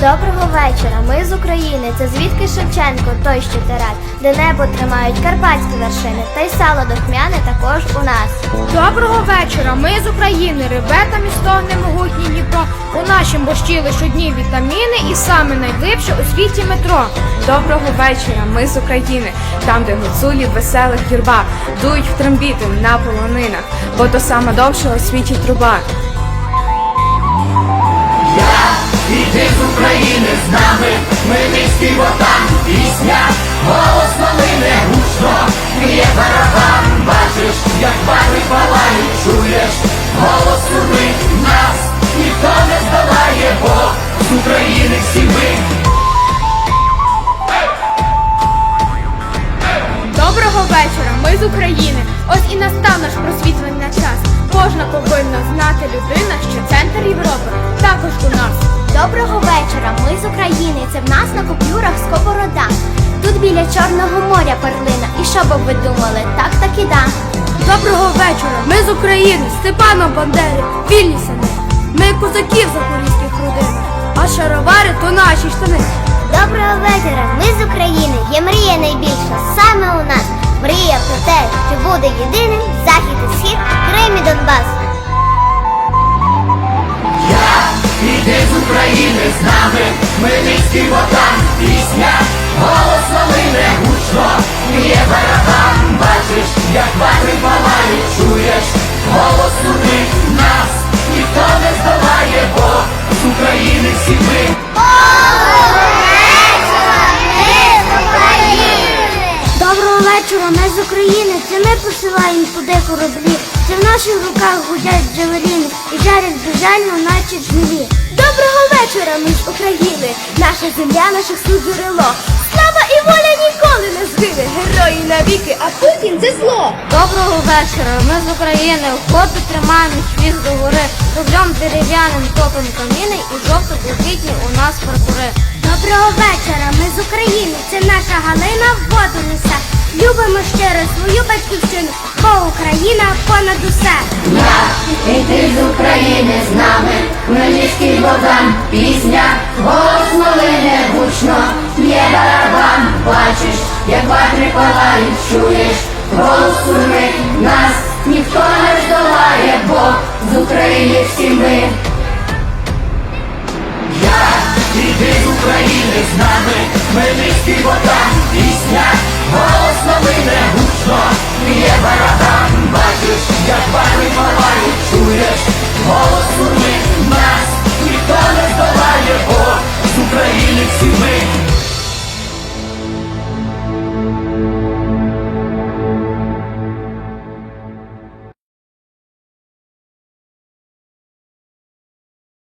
Доброго вечора. Ми з України. Це звідки Шевченко, той що тират, де небо тримають карпатські вершини, та й сало дохмяне також у нас. Доброго вечора. Ми з України. Ребета містовне могутній Дніпро. У нашім бощили щодні вітаміни і саме найглибше у світі метро. Доброго вечора, ми з України, там, де гуцулі веселих юрба дують в трембіти на полонинах, бо то сама довша у світі труба. Вотан, пісня, голос малине гучно, б'є барабан, бачиш, як барви палають, чуєш, голос сурми, нас ніхто не здолає, бо з України всі ми. Доброго вечора. Ми з України. Ось і настав наш просвітлений час. Кожна повинна знати людина, що центр Європи також у нас. Доброго вечора. Ми з України. Це в нас на купюрах сковорода. Тут біля Чорного моря перлина. І що би ви думали? Так так і да. Доброго вечора! Ми з України, Степаном Бандери, вільні сини. Ми козаків запорізьких родинах, а шаровари то наші штани. Доброго вечора. Ми з України. Є мрія найбільша. Саме у нас. Мрія про те, що буде єдиним захід і схід, Крим і Донбас. Іди з України з нами, Хмельницький ботан, пісня, голос малине гучно, є барабан, бачиш, як ватри палають, чуєш, голос судить нас ніхто не здолає, бо з України всі ми. Вечора, ми з України. Це ми посилаємо туди кораблі. Це в наших руках гудять джавеліни і жарять безжально, наче джмелі. Доброго вечора, ми з України. Наша земля, наше сил джерело. Слава і воля ніколи не згине. Герої навіки, а Путін це зло. Доброго вечора, ми з України. Вхопи тримаємо світ до гори. Рублем дерев'яним топим каміни і жовто-блакитні у нас прапори. Доброго вечора, ми з України. Це наша Галина в воду несе. Любимо щиро свою батьківщину, бо Україна понад усе. Я, і ти з України з нами, Хмельницький Богдан, пісня, голос малине гучно, б'є барабан, бачиш, як ватри палають, чуєш, голос сурми нас ніхто не здолає, бо з України всі ми. Я, і ти з України з нами, Хмельницький Богдан, пісня. Fire!